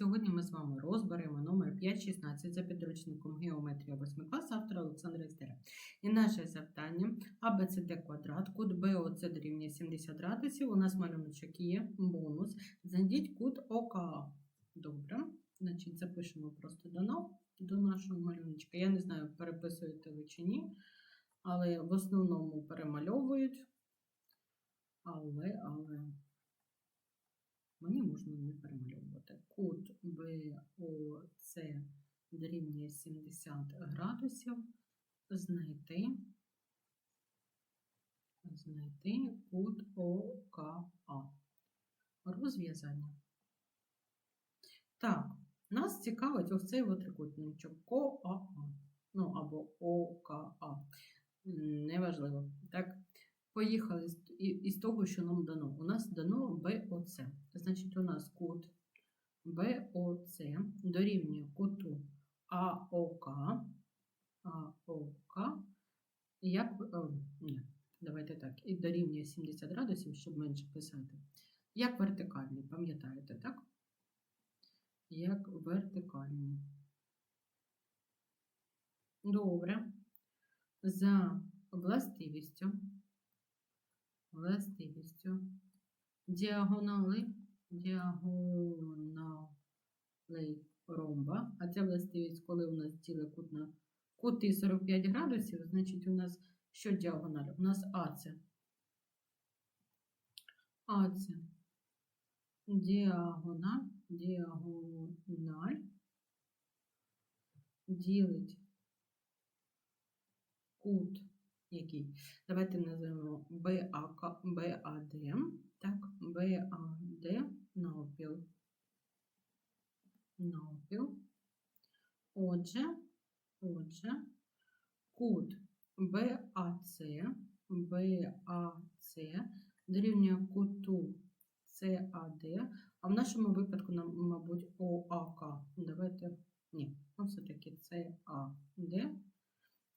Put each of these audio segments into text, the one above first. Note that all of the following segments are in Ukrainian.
Сьогодні ми з вами розберемо номер 5.16 за підручником Геометрія 8 клас автора Олександра Істера. І наше завдання АБЦД квадрат, кут БОЦ дорівнює 70 градусів. У нас малюночок є бонус. Знайдіть кут ОКА. Добре, значить, запишемо просто дано до нашого малюночка. Я не знаю, переписуєте ви чи ні, але в основному перемальовують. Але, але мені можна не перемальовувати. Кут БОЦ дорівнює 70 градусів. Знайти, знайти кут ОКА. Розв'язання. Так, нас цікавить ось цей трикутничок КОАА. Ну, або ОКА. Неважливо. Так, Поїхали із того, що нам дано. У нас дано БОЦ. Значить, у нас кут БОЦ дорівнює куту АОК. АОК. Як, о, ні, давайте так. І дорівнює 70 градусів, щоб менше писати. Як вертикальний, пам'ятаєте, так? Як вертикальний. Добре. За властивістю властивістю діагонали, діагонали ромба. А ця властивість, коли у нас діле кут на кути 45 градусів, значить у нас що діагональ? У нас АЦ. АЦ. Діагональ, діагональ ділить кут який? Давайте назвемо БАД. Так, БАД навпіл. Навпіл. Отже, отже, кут БАЦ, БАЦ дорівнює куту САД, а в нашому випадку, нам, мабуть, ОАК. Давайте, ні, ну все-таки САД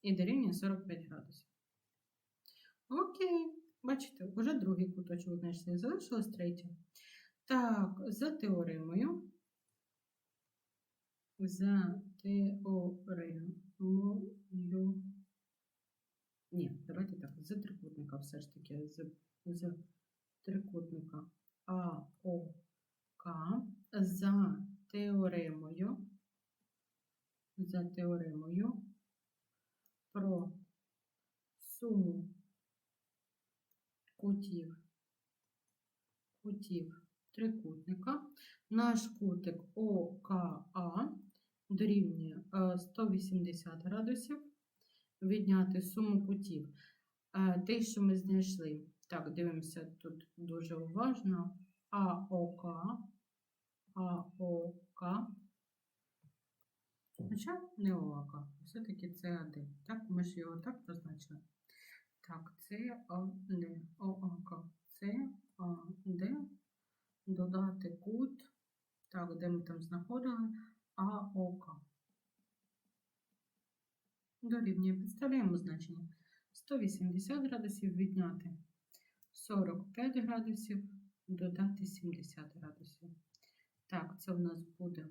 і дорівнює 45 градусів. Окей, бачите, вже другий куточок знайшли, залишилось третє. Так, за теоремою. За теоремою. Ні, давайте так, за трикутника все ж таки, з, з трикутника АОК за теоремою. За теоремою про суму кутів, кутів трикутника. Наш кутик ОКА дорівнює е, 180 градусів. Відняти суму кутів. Е, Те, що ми знайшли, так, дивимося тут дуже уважно. АОК, АОК. Хоча не ОАК, все-таки це АД. Так, ми ж його так позначили. Так, це АД, ОАК, це додати кут, так, де ми там знаходили, АОК. Дорівнює, підставляємо значення 180 градусів відняти 45 градусів, додати 70 градусів. Так, це в нас буде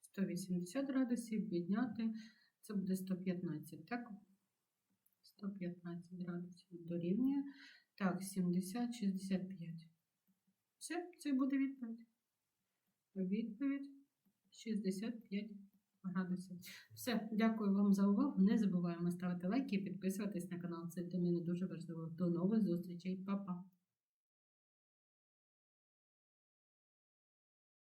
180 градусів, відняти, це буде 115, так? 115 градусів дорівнює. Так, 70, 65. Все, це буде відповідь. Відповідь 65 градусів. Все, дякую вам за увагу. Не забуваємо ставити лайки і підписуватись на канал. Це для мене дуже важливо. До нових зустрічей, Па-па!